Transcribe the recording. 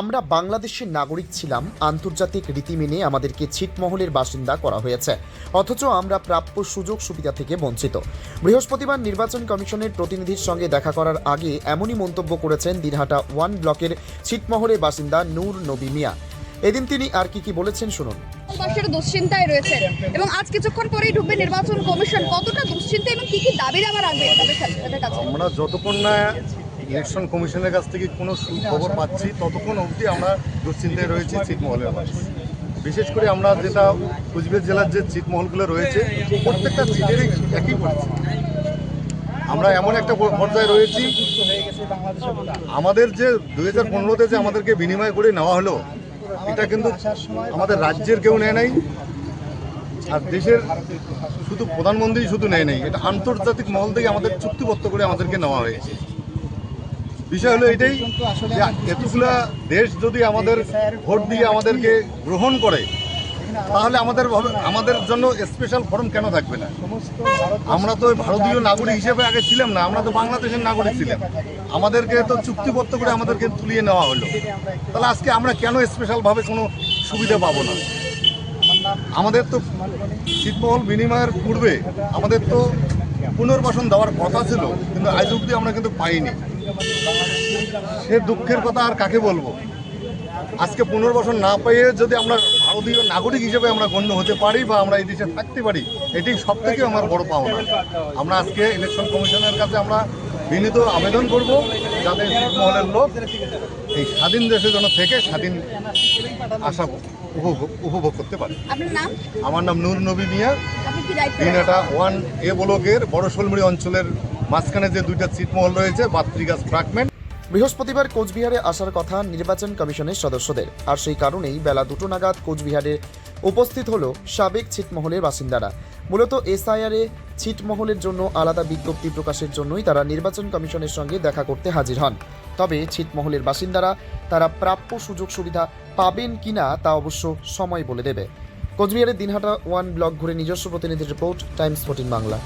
আমরা বাংলাদেশের নাগরিক ছিলাম আন্তর্জাতিক রীতি মেনে আমাদেরকে ছিটমহলের বাসিন্দা করা হয়েছে। অথচ আমরা প্রাপ্য সুযোগ সুবিধা থেকে বঞ্চিত। বৃহস্পতিবার নির্বাচন কমিশনের প্রতিনিধির সঙ্গে দেখা করার আগে এমনই মন্তব্য করেছেন দিনহাটা ওয়ান ব্লকের ছিটমহলের বাসিন্দা নূর নবী মিয়া। এদিন তিনি আর কি কি বলেছেন শুনুন। দেশের দুশ্চিন্তায় রয়েছে এবং আজ কিছুক্ষণ পরেই ঢুকবে নির্বাচন কমিশন। কতটা দুশ্চিন্তা এবং কি কি দাবি রাখবে আমরা যতক্ষণ না ইলেকশন কমিশনের কাছ থেকে কোনো খবর পাচ্ছি, ততক্ষণ অবধি আমরা দুশ্চিন্তায় রয়েছি ছিটমহলের বিশেষ করে আমরা যেটা কুচবিহার জেলার যে ছিটমহলগুলো রয়েছে, প্রত্যেকটা সিটেরই একই পরিস্থিতি। আমরা এমন একটা পর্যায়ে রয়েছি, আমাদের যে দুই হাজার পনেরোতে যে আমাদেরকে বিনিময় করে নেওয়া হলো, এটা কিন্তু আমাদের রাজ্যের কেউ নেয় নাই, আর দেশের শুধু প্রধানমন্ত্রী শুধু নেয় নাই, এটা আন্তর্জাতিক মহল থেকে আমাদের চুক্তিবদ্ধ করে আমাদেরকে নেওয়া হয়েছে। বিষয় হলো এটাই এতগুলা দেশ যদি আমাদের ভোট দিয়ে আমাদেরকে গ্রহণ করে তাহলে আমাদের আমাদের জন্য স্পেশাল ফর্ম কেন থাকবে না? আমরা তো ভারতীয় নাগরিক হিসেবে আগে ছিলাম না আমরা তো বাংলাদেশের নাগরিক ছিলাম। আমাদেরকে তো চুক্তিবদ্ধ করে আমাদেরকে তুলিয়ে নেওয়া হলো। তাহলে আজকে আমরা কেন স্পেশালভাবে কোনো সুবিধা পাবো না? আমাদের তো শীতমহল বিনিময়ের পূর্বে আমাদের তো পুনর্বাসন দেওয়ার কথা ছিল কিন্তু আজ অবধি আমরা কিন্তু পাইনি। সে দুঃখের কথা আর কাকে বলব? আজকে পুনর্বাসন না পেয়ে যদি আমরা ভারতীয় নাগরিক হিসেবে আমরা গণ্য হতে পারি বা আমরা এই দেশে থাকতে পারি এটি সব থেকে আমার বড় পাওনা। আমরা আজকে ইলেকশন কমিশনের কাছে আমরা বিনীত আবেদন করব যাতে মহলের লোক এই স্বাধীন দেশে যেন থেকে স্বাধীন আশা উপভোগ উপভোগ করতে পারে। আমার নাম নূর নবী মিয়া। দিনাটা ওয়ান এ ব্লকের বড় শোলমুড়ি অঞ্চলের মাঝখানে যে দুইটা ছিটমহল রয়েছে, বাত্রিগাছ ফ্রাগমেন্ট বৃহস্পতিবার কোচবিহারে আসার কথা নির্বাচন কমিশনের সদস্যদের। আর সেই কারণেই বেলা দুটো নাগাদ কোচবিহারে উপস্থিত হল সাবেক ছিটমহলের বাসিন্দারা। মূলত এসআইআরে ছিটমহলের জন্য আলাদা বিজ্ঞপ্তি প্রকাশের জন্যই তারা নির্বাচন কমিশনের সঙ্গে দেখা করতে হাজির হন। তবে ছিটমহলের বাসিন্দারা তারা প্রাপ্য সুযোগ সুবিধা পাবেন কিনা তা অবশ্য সময় বলে দেবে। কোচবিহারের দিনহাটা ওয়ান ব্লক ঘুরে নিজস্ব প্রতিনিধির রিপোর্ট, টাইমস ফোর্টিন বাংলা।